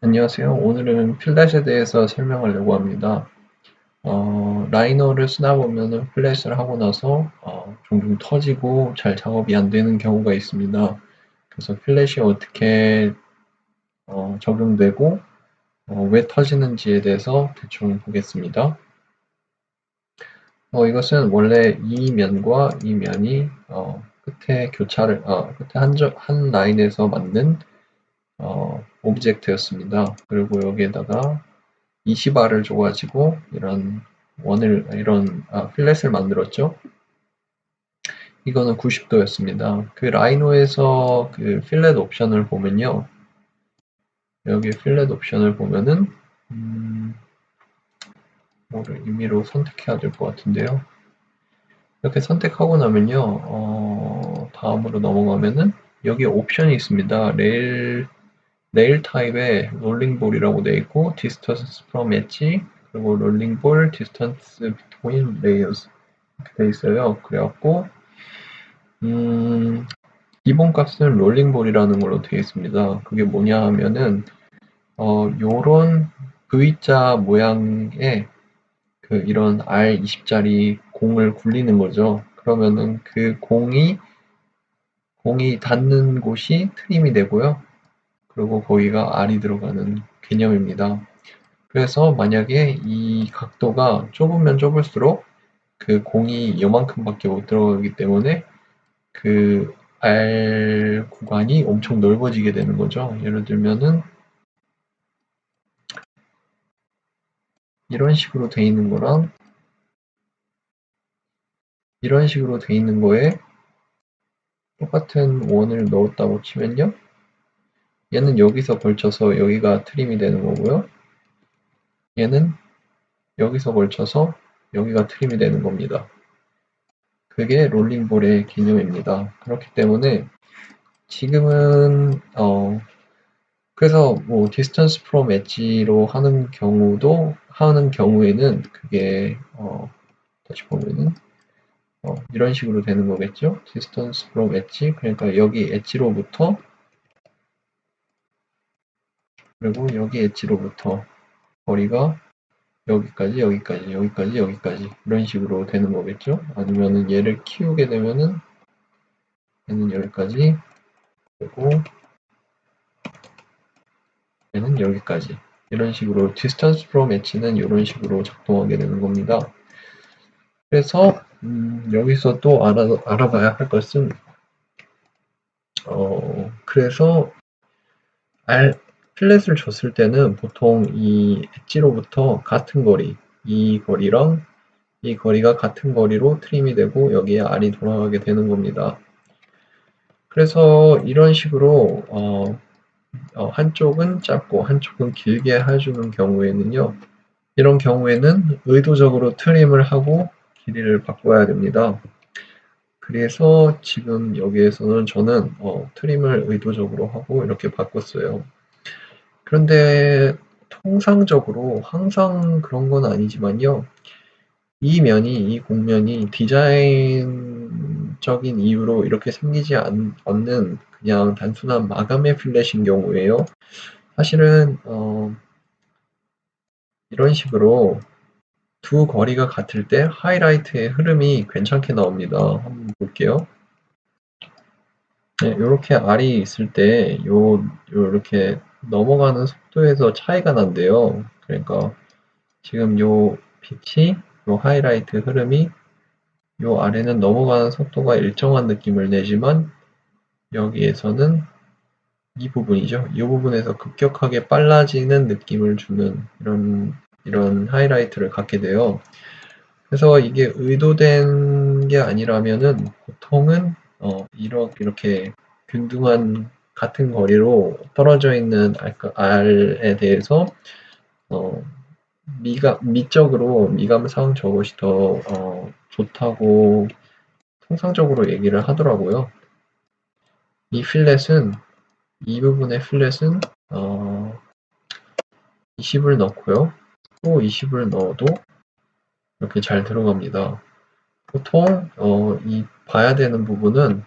안녕하세요. 오늘은 플랫에 대해서 설명하려고 합니다. 어, 라이너를 쓰다 보면은 플랫을 하고 나서 어, 종종 터지고 잘 작업이 안 되는 경우가 있습니다. 그래서 플랫이 어떻게 어, 적용되고 어, 왜 터지는지에 대해서 대충 보겠습니다. 어, 이것은 원래 이 면과 이 면이 어, 끝에 교차를 아, 끝에 한, 한 라인에서 만든 어, 오브젝트였습니다. 그리고 여기에다가 20R을 줘가지고 이런 원을 이런 아, 필렛을 만들었죠. 이거는 90도였습니다. 그 라이노에서 그 필렛 옵션을 보면요. 여기 필렛 옵션을 보면은 음, 뭐를 임의로 선택해야 될 것 같은데요. 이렇게 선택하고 나면요. 어, 다음으로 넘어가면은 여기 옵션이 있습니다. 레일 레일 타입에 롤링볼이라고 되어 있고 distance from edge 그리고 롤링볼 distance between layers 이렇게 되어 있어요. 그래갖고 음, 기본 값은 롤링볼이라는 걸로 되어 있습니다. 그게 뭐냐 하면은 어, 요런 V자 모양의 그 이런 R20짜리 공을 굴리는 거죠. 그러면은 그 공이 공이 닿는 곳이 트림이 되고요. 그리고 거기가 R이 들어가는 개념입니다. 그래서 만약에 이 각도가 좁으면 좁을수록 그 공이 요만큼밖에 못 들어가기 때문에 그 R 구간이 엄청 넓어지게 되는 거죠. 예를 들면은 이런 식으로 돼 있는 거랑 이런 식으로 돼 있는 거에 똑같은 원을 넣었다고 치면요. 얘는 여기서 걸쳐서 여기가 트림이 되는 거고요. 얘는 여기서 걸쳐서 여기가 트림이 되는 겁니다. 그게 롤링볼의 개념입니다. 그렇기 때문에 지금은 어 그래서 뭐 디스턴스 프롬 엣지로 하는 경우도 하는 경우에는 그게 어 다시 보면은 어 이런 식으로 되는 거겠죠. 디스턴스 프롬 엣지 그러니까 여기 엣지로부터 그리고 여기 엣지로부터 거리가 여기까지 여기까지 여기까지 여기까지 이런 식으로 되는 거겠죠? 아니면은 얘를 키우게 되면은 얘는 여기까지 그리고 얘는 여기까지. 이런 식으로 distance from 엣지는 이런 식으로 작동하게 되는 겁니다. 그래서 음, 여기서 또 알아, 알아봐야 할 것은 어, 그래서 알, 플랫을 줬을 때는 보통 이 엣지로부터 같은 거리, 이 거리랑 이 거리가 같은 거리로 트림이 되고 여기에 R이 돌아가게 되는 겁니다. 그래서 이런 식으로 어, 어, 한쪽은 짧고 한쪽은 길게 해주는 경우에는요. 이런 경우에는 의도적으로 트림을 하고 길이를 바꿔야 됩니다. 그래서 지금 여기에서는 저는 어, 트림을 의도적으로 하고 이렇게 바꿨어요. 그런데 통상적으로 항상 그런 건 아니지만요. 이 면이, 이 공면이 디자인적인 이유로 이렇게 생기지 않, 는 그냥 단순한 마감의 플랫인 경우에요. 사실은 어, 이런 식으로 두 거리가 같을 때 하이라이트의 흐름이 괜찮게 나옵니다. 한번 볼게요. 네, 이렇게 R이 있을 때, 요, 요, 이렇게 넘어가는 속도에서 차이가 난대요. 그러니까 지금 요 빛이 요 하이라이트 흐름이 요 아래는 넘어가는 속도가 일정한 느낌을 내지만 여기에서는 이 부분이죠. 이 부분에서 급격하게 빨라지는 느낌을 주는 이런 이런 하이라이트를 갖게 돼요. 그래서 이게 의도된 게 아니라면은 보통은 어, 이렇게, 이렇게 균등한 같은 거리로 떨어져 있는 R에 대해서 어, 미가, 미적으로 미감상 저것이 더 어, 좋다고 통상적으로 얘기를 하더라고요. 이 필렛은 이 부분의 필렛은 어, 20을 넣고요. 또 20을 넣어도 이렇게 잘 들어갑니다. 보통 어, 이 봐야 되는 부분은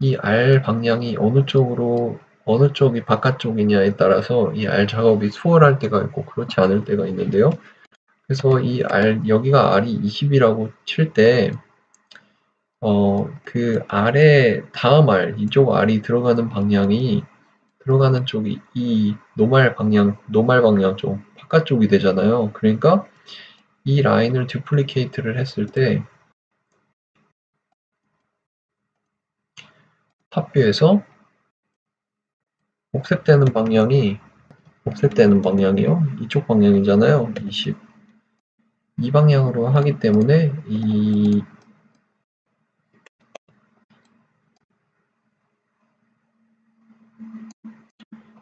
이 R 방향이 어느 쪽으로 어느 쪽이 바깥쪽이냐에 따라서 이 R 작업이 수월할 때가 있고 그렇지 않을 때가 있는데요. 그래서 이 R, 여기가 R이 20이라고 칠 때, 어, 그 R에 다음 R, 이쪽 R이 들어가는 방향이, 들어가는 쪽이 이 노말 방향, 노말 방향 쪽, 바깥쪽이 되잖아요. 그러니까 이 라인을 듀플리케이트를 했을 때, 탑뷰에서 옵셋되는 방향이 옵셋되는 방향이요. 이쪽 방향이잖아요. 20. 이 방향으로 하기 때문에 이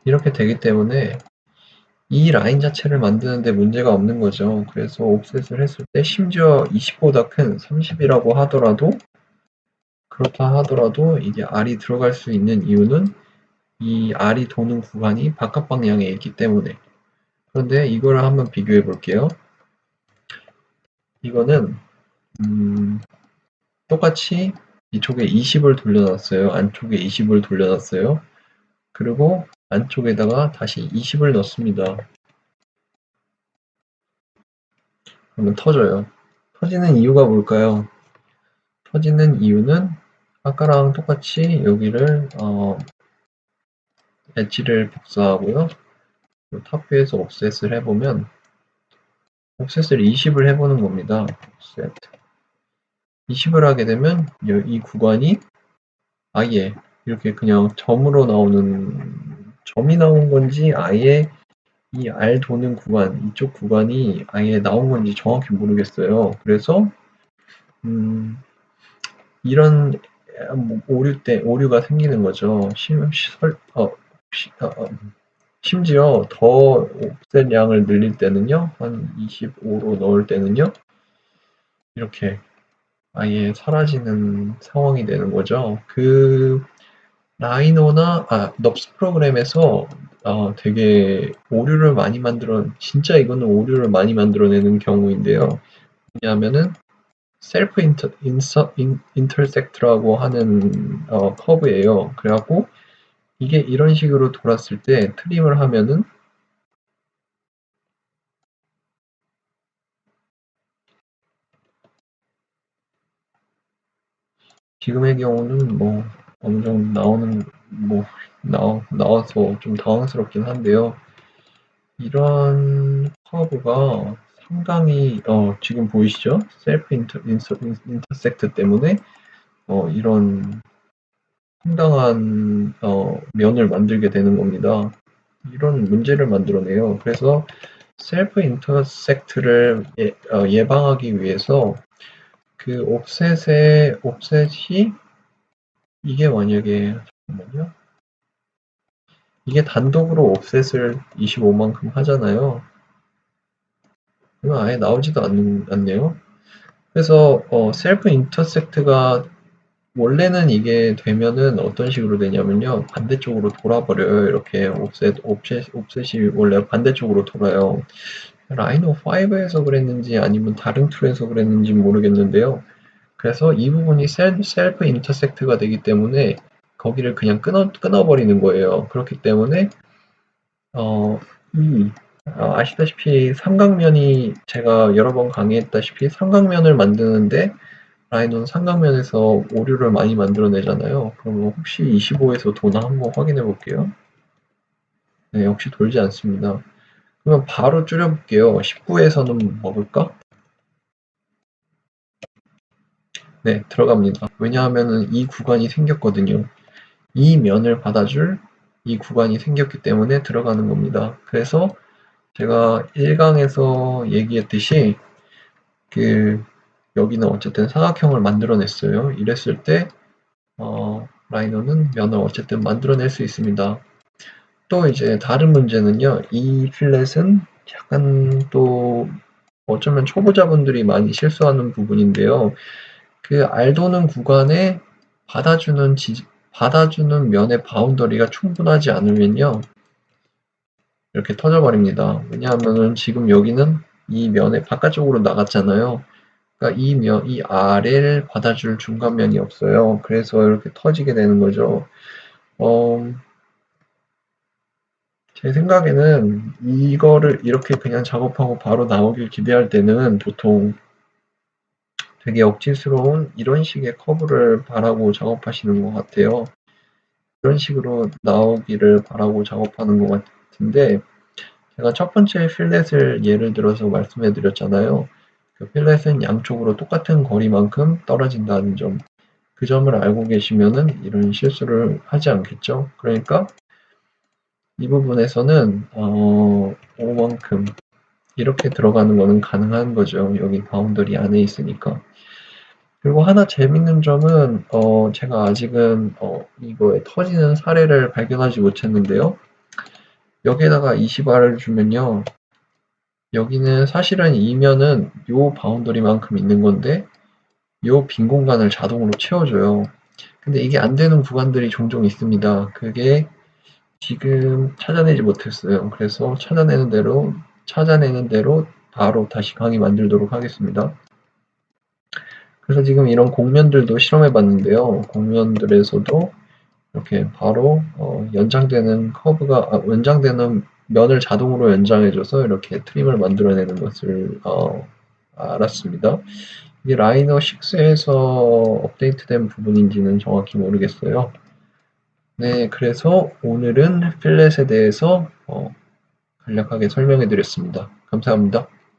이렇게 되기 때문에 이 라인 자체를 만드는데 문제가 없는 거죠. 그래서 옵셋을 했을 때 심지어 20보다 큰 30이라고 하더라도 그렇다 하더라도 이게 R이 들어갈 수 있는 이유는 이 R이 도는 구간이 바깥 방향에 있기 때문에 그런데 이거를 한번 비교해 볼게요. 이거는 음, 똑같이 이쪽에 20을 돌려놨어요. 안쪽에 20을 돌려놨어요. 그리고 안쪽에다가 다시 20을 넣습니다. 그러면 터져요. 터지는 이유가 뭘까요? 터지는 이유는 아까랑 똑같이 여기를 어, 엣지를 복사하고요. 탑뷰에서 옵셋을 해보면 옵셋을 20을 해보는 겁니다. 옵셋 20을 하게 되면 이 구간이 아예 이렇게 그냥 점으로 나오는 점이 나온 건지 아예 이 R 도는 구간 이쪽 구간이 아예 나온 건지 정확히 모르겠어요. 그래서 음, 이런 뭐 오류 때 오류가 생기는 거죠. 어, 시, 어, 어, 심지어 더 옵셋 양을 늘릴 때는요, 한 25로 넣을 때는요, 이렇게 아예 사라지는 상황이 되는 거죠. 그 라이노나 아 넙스 프로그램에서 어, 되게 오류를 많이 만들어 진짜 이거는 오류를 많이 만들어내는 경우인데요. 왜냐하면은 셀프 인터, 인서, 인, 인터섹트라고 하는 어, 커브예요. 그래갖고 이게 이런 식으로 돌았을 때 트림을 하면은 지금의 경우는 뭐 어느 정도 나오는 뭐 나와, 나와서 좀 당황스럽긴 한데요. 이런 커브가 상당히 어, 지금 보이시죠? 셀프 인터, 인터, 인터섹트 때문에 어, 이런 상당한 어, 면을 만들게 되는 겁니다. 이런 문제를 만들어내요. 그래서 셀프 인터섹트를 예, 어, 예방하기 위해서 그 옵셋의 옵셋이 이게 만약에 잠깐만요. 이게 단독으로 옵셋을 25만큼 하잖아요. 그러면 아예 나오지도 않는, 않네요. 그래서 어, 셀프 인터섹트가 원래는 이게 되면은 어떤 식으로 되냐면요. 반대쪽으로 돌아버려요. 이렇게 옵셋, 옵셋, 옵셋이 원래 반대쪽으로 돌아요. 라이노 5에서 그랬는지 아니면 다른 툴에서 그랬는지 모르겠는데요. 그래서 이 부분이 셀, 셀프 인터섹트가 되기 때문에 거기를 그냥 끊어, 끊어버리는 거예요. 그렇기 때문에 어, 이 어, 아시다시피 삼각면이 제가 여러 번 강의했다시피 삼각면을 만드는데 라이노는 삼각면에서 오류를 많이 만들어내잖아요. 그러면 혹시 25에서 도나 한번 확인해 볼게요. 네, 역시 돌지 않습니다. 그러면 바로 줄여볼게요. 19에서는 먹을까? 네, 들어갑니다. 왜냐하면 이 구간이 생겼거든요. 이 면을 받아줄 이 구간이 생겼기 때문에 들어가는 겁니다. 그래서 제가 1강에서 얘기했듯이 그 여기는 어쨌든 사각형을 만들어냈어요. 이랬을 때 어, 라이너는 면을 어쨌든 만들어낼 수 있습니다. 또 이제 다른 문제는요. 이 필렛은 약간 또 어쩌면 초보자분들이 많이 실수하는 부분인데요. 그 알도는 구간에 받아주는 지, 받아주는 면의 바운더리가 충분하지 않으면요. 이렇게 터져버립니다. 왜냐하면 지금 여기는 이 면의 바깥쪽으로 나갔잖아요. 그러니까 이 면, 이 아래를 받아줄 중간면이 없어요. 그래서 이렇게 터지게 되는 거죠. 어, 제 생각에는 이거를 이렇게 그냥 작업하고 바로 나오길 기대할 때는 보통 되게 억지스러운 이런 식의 커브를 바라고 작업하시는 것 같아요. 이런 식으로 나오기를 바라고 작업하는 것 같은데 제가 첫 번째 필렛을 예를 들어서 말씀해 드렸잖아요. 그 필렛은 양쪽으로 똑같은 거리만큼 떨어진다는 점. 그 점을 알고 계시면은 이런 실수를 하지 않겠죠. 그러니까 이 부분에서는 어, 5만큼 이렇게 들어가는 거는 가능한 거죠. 여기 바운더리 안에 있으니까. 그리고 하나 재밌는 점은 어, 제가 아직은 어, 이거에 터지는 사례를 발견하지 못했는데요. 여기에다가 20R을 주면요. 여기는 사실은 이면은 요 바운더리만큼 있는 건데 요 빈 공간을 자동으로 채워줘요. 근데 이게 안 되는 구간들이 종종 있습니다. 그게 지금 찾아내지 못했어요. 그래서 찾아내는 대로 찾아내는 대로 바로 다시 강의 만들도록 하겠습니다. 그래서 지금 이런 공면들도 실험해 봤는데요. 공면들에서도 이렇게 바로 어, 연장되는 커브가 아, 연장되는 면을 자동으로 연장해줘서 이렇게 트림을 만들어내는 것을 어, 알았습니다. 이게 라이너 6에서 업데이트된 부분인지는 정확히 모르겠어요. 네, 그래서 오늘은 필렛에 대해서 어, 간략하게 설명해 드렸습니다. 감사합니다.